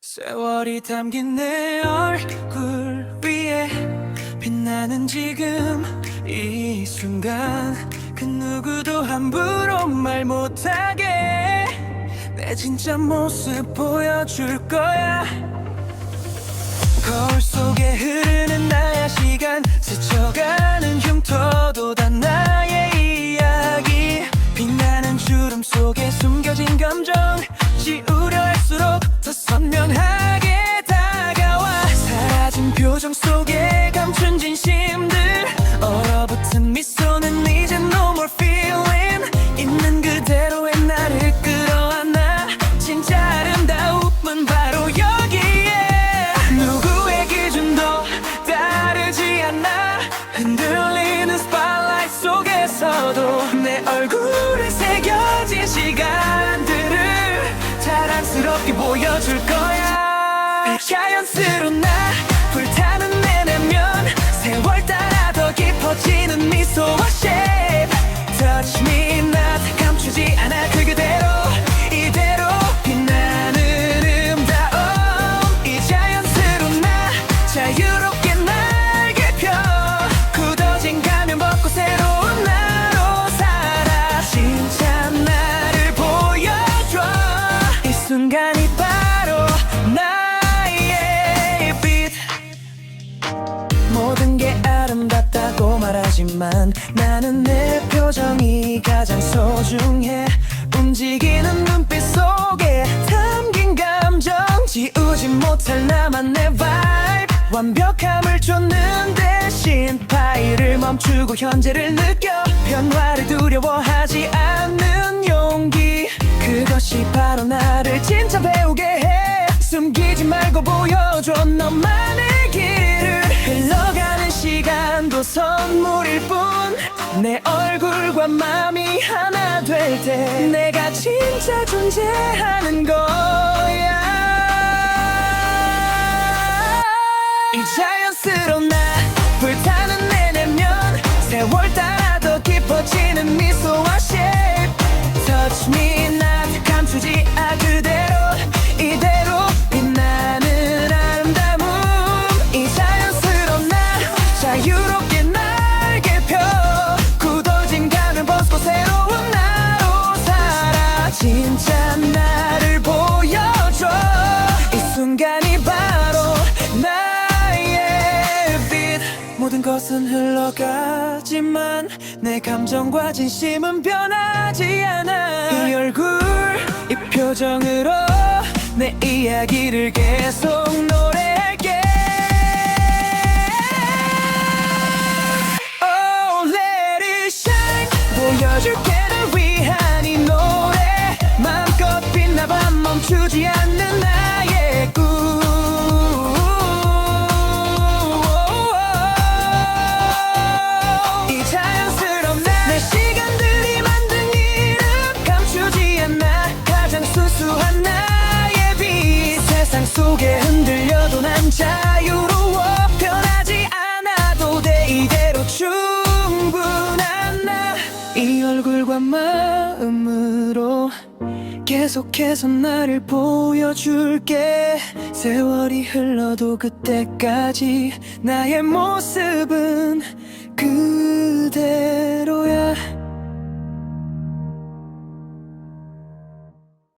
세월이 담긴 내 얼굴 위에 빛나는 지금 이 순간 그 누구도 함부로 말 못하게. 내 진짜 모습 보여줄 거야. 거울 속에 흐르는 나의 시간 스쳐가는 더 선명하게 다가와. 사라진 표정 속에 감춘 진심들. 얼어붙은 미소는 이제 no more feeling. 있는 그대로의 나를 끌어안아. 진짜 아름다움은 바로 여기에. 누구의 기준도 다르지 않아. 흔들리는 스팟라이트 속에서도 내 얼굴에 새겨진 시간들을 자랑스럽게 보여줄 거야. 자연스러운 나 순간이 바로 나의 빛. 모든 게 아름답다고 말하지만 나는 내 표정이 가장 소중해. 움직이는 눈빛 속에 담긴 감정 지우지 못할 나만의 vibe. 완벽함을 쫓는 대신 파일을 멈추고 현재를 느껴. 변화를 두려워하지 진짜 배우게 해. 숨기지 말고 보여줘 너만의 길을. 흘러가는 시간도 선물일 뿐. 내 얼굴과 마음이 하나 될 때 내가 진짜 존재하는 거 것은 흘러가지만 내 감정과 진심은 변하지 않아. 이 얼굴 이 표정으로 내 이야기를 계속 노래할게. Oh let it shine. 보여줄게 널 위한 이 노래. 마음껏 빛나봐 멈추지 않는 나의 빛. 세상 속에 흔들려도 난 자유로워. 변하지 않아도 돼. 이대로 충분한 나. 이 얼굴과 마음으로 계속해서 나를 보여줄게. 세월이 흘러도 그때까지 나의 모습은 그대로야